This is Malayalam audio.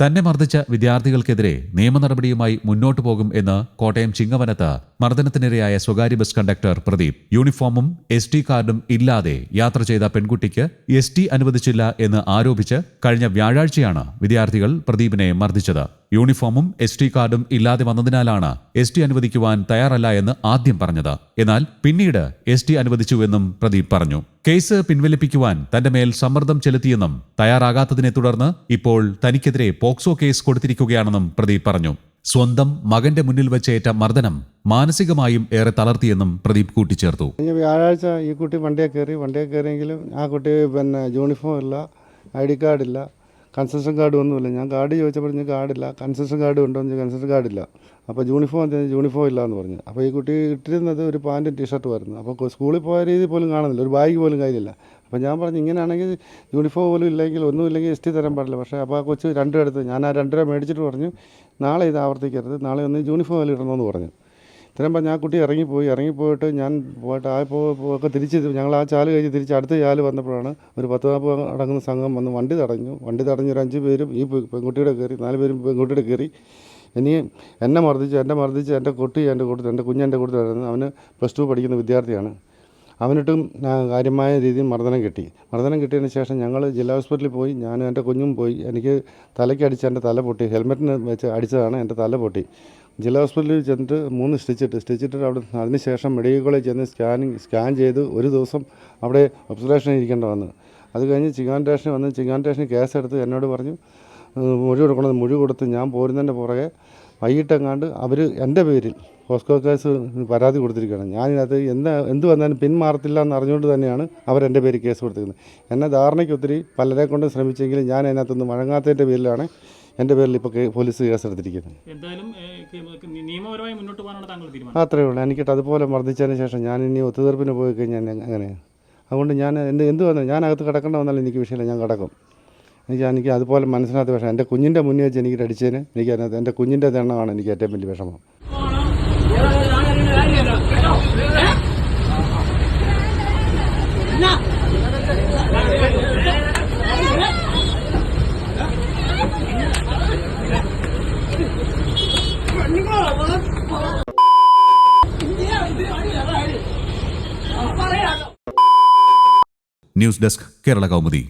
തന്നെ മർദ്ദിച്ച വിദ്യാർത്ഥികൾക്കെതിരെ നിയമ നടപടിയുമായി മുന്നോട്ടു പോകും എന്ന് കോട്ടയം ചിങ്ങവനത്ത് മർദ്ദനത്തിനിരയായ സ്വകാര്യ ബസ് കണ്ടക്ടർ പ്രദീപ്. യൂണിഫോമും എസ് ടി കാർഡും ഇല്ലാതെ യാത്ര ചെയ്ത പെൺകുട്ടിക്ക് എസ് ടി അനുവദിച്ചില്ല എന്ന് ആരോപിച്ച് കഴിഞ്ഞ വ്യാഴാഴ്ചയാണ് വിദ്യാർത്ഥികൾ പ്രദീപിനെ മർദ്ദിച്ചത്. യൂണിഫോമും എസ് ടി കാർഡും ഇല്ലാതെ വന്നതിനാലാണ് എസ് ടി അനുവദിക്കുവാൻ തയ്യാറല്ല എന്ന് ആദ്യം പറഞ്ഞത്. എന്നാൽ പിന്നീട് എസ് ടി അനുവദിച്ചുവെന്നും പ്രദീപ് പറഞ്ഞു. കേസ് പിൻവലിപ്പിക്കുവാൻ തന്റെ മേൽ സമ്മർദ്ദം ചെലുത്തിയെന്നും തയ്യാറാകാത്തതിനെ തുടർന്ന് ഇപ്പോൾ തനിക്കെതിരെ പോക്സോ കേസ് കൊടുത്തിരിക്കുകയാണെന്നും പ്രദീപ് പറഞ്ഞു. സ്വന്തം മകന്റെ മുന്നിൽ വെച്ചേറ്റ മർദ്ദനം മാനസികമായും ഏറെ തളർത്തിയെന്നും പ്രദീപ് കൂട്ടിച്ചേർത്തു. വ്യാഴാഴ്ച ഈ കുട്ടി വണ്ടിയെ കയറി വണ്ടിയെ കയറിയെങ്കിലും ആ കുട്ടി പിന്നെ യൂണിഫോം ഇല്ല ഐ ഡി കാർഡില്ല കൺസെഷൻ കാർഡ് ഒന്നുമില്ല. ഞാൻ കാർഡ് ചോദിച്ചപ്പോൾ പറഞ്ഞു കാർഡില്ല. കൺസെഷൻ കാർഡ് ഉണ്ടോ എന്ന് കൺസെഷൻ കാർഡില്ല. അപ്പോൾ യൂണിഫോം എന്താ യൂണിഫോം ഇല്ല എന്ന് പറഞ്ഞു. അപ്പോൾ ഈ കുട്ടി ഇട്ടിരുന്നത് ഒരു പാന്റും ടീഷർട്ടും ആയിരുന്നു. അപ്പോൾ സ്കൂളിൽ പോയ രീതി പോലും കാണുന്നില്ല. ഒരു ബാഗ് പോലും കയ്യിലില്ല. അപ്പോൾ ഞാൻ പറഞ്ഞു ഇങ്ങനെയാണെങ്കിൽ യൂണിഫോം പോലും ഇല്ലെങ്കിൽ ഒന്നും ഇല്ലെങ്കിൽ എസ് ടി തരാൻ പാടില്ല. പക്ഷേ അപ്പോൾ ആ കൊച്ച് രണ്ടും എടുത്ത് ഞാൻ ആ രണ്ടര മേടിച്ചിട്ട് പറഞ്ഞു നാളെ ഇത് ആവർത്തിക്കരുത്. നാളെ ഒന്ന് യൂണിഫോം ഇടണമെന്ന് പറഞ്ഞു. ഇത്രയും പറഞ്ഞ് ആ കുട്ടി ഇറങ്ങിപ്പോയി. ഇറങ്ങിപ്പോയിട്ട് ഞാൻ പോയിട്ട് ആ ഒക്കെ തിരിച്ച് ഞങ്ങൾ ആ ചാൽ കഴിഞ്ഞ് തിരിച്ച് അടുത്ത ചാൽ വന്നപ്പോഴാണ് ഒരു പത്ത് നാൽപ്പത് അടങ്ങുന്ന സംഘം വന്ന് വണ്ടി തടഞ്ഞു. വണ്ടി തടഞ്ഞ് ഒരു അഞ്ച് പേരും ഈ പെൺകുട്ടിയുടെ കയറി നാല് പേരും പെൺകുട്ടിയുടെ കയറി. ഇനി എന്നെ മർദ്ദിച്ചു എന്നെ മർദ്ദിച്ച് എന്റെ കുട്ടി എന്റെ കൂട്ടത്തിൽ എന്റെ കുഞ്ഞെന്റെ കൂട്ടത്തിലായിരുന്നു അവന് പ്ലസ് ടു പഠിക്കുന്ന വിദ്യാർത്ഥിയാണ്. അവനിട്ടും കാര്യമായ രീതിയിൽ മർദ്ദനം കിട്ടി. മർദ്ദനം കിട്ടിയതിന് ശേഷം ഞങ്ങൾ ജില്ലാ ഹോസ്പിറ്റലിൽ പോയി. ഞാനും എന്റെ കുഞ്ഞും പോയി. എനിക്ക് തലയ്ക്ക് അടിച്ച് എന്റെ തല പൊട്ടി. ഹെൽമെറ്റിന് വെച്ച് അടിച്ചതാണ് എന്റെ തല പൊട്ടി. ജില്ലാ ഹോസ്പിറ്റലിൽ ചെന്നിട്ട് മൂന്ന് സ്റ്റിച്ചിട്ട്. സ്റ്റിച്ചിട്ട് അവിടെ അതിനുശേഷം മെഡിക്കൽ കോളേജ് ചെന്ന് സ്കാനിങ് സ്കാൻ ചെയ്ത് ഒരു ദിവസം അവിടെ ഒബ്സർവേഷൻ ഇരിക്കേണ്ട വന്നത് അത് കഴിഞ്ഞ് ചിങ്ങാൻ സ്റ്റേഷനിൽ വന്ന് ചിങ്ങാൻ സ്റ്റേഷനിൽ കേസെടുത്ത് എന്നോട് പറഞ്ഞു "ഏഹ്, മൊഴി കൊടുക്കണമെന്ന് മൊഴി കൊടുത്ത് ഞാൻ പോരുന്നതിന്റെ പുറകെ വൈകിട്ടെങ്ങാണ്ട് അവർ എന്റെ പേരിൽ പോസ്കോ കേസ് പരാതി കൊടുത്തിരിക്കുകയാണ്. ഞാനിതിനകത്ത് എന്താ എന്ത് വന്നാലും പിന്മാറത്തില്ല എന്ന് അറിഞ്ഞുകൊണ്ട് തന്നെയാണ് അവരെന്റെ പേര് കേസ് കൊടുത്തിരിക്കുന്നത്. എന്നെ ധാരണയ്ക്ക് ഒത്തിരി പലരെ കൊണ്ട് ശ്രമിച്ചെങ്കിലും ഞാൻ അതിനകത്തുനിന്ന് വഴങ്ങാത്തതിന്റെ പേരിലാണ് എന്റെ പേരിൽ ഇപ്പോൾ പോലീസ് കേസെടുത്തിരിക്കുന്നത്. എന്തായാലും അത്രേ ഉള്ളൂ. എനിക്കിട്ട് അതുപോലെ മർദ്ദിച്ചതിന് ശേഷം ഞാൻ ഇനി ഒത്തുതീർപ്പിന് പോയി കഴിഞ്ഞാൽ ഞാൻ അങ്ങനെ അതുകൊണ്ട് ഞാൻ എന്ത് എന്ത് വന്നാലും ഞാൻ അകത്ത് കിടക്കേണ്ട വന്നാലും എനിക്ക് വിഷയമില്ല ഞാൻ കിടക്കും. എനിക്ക് എനിക്ക് അതുപോലെ മനസ്സിനകത്ത് വിഷമം. എന്റെ കുഞ്ഞിന്റെ മുന്നിൽ വെച്ച് എനിക്ക് അടിച്ചതിന് എനിക്ക് അതിനകത്ത് എന്റെ കുഞ്ഞിന്റെ തെണ്ണമാണ് എനിക്ക് ഏറ്റവും വലിയ വിഷമം. News desk Kerala Kaumudi.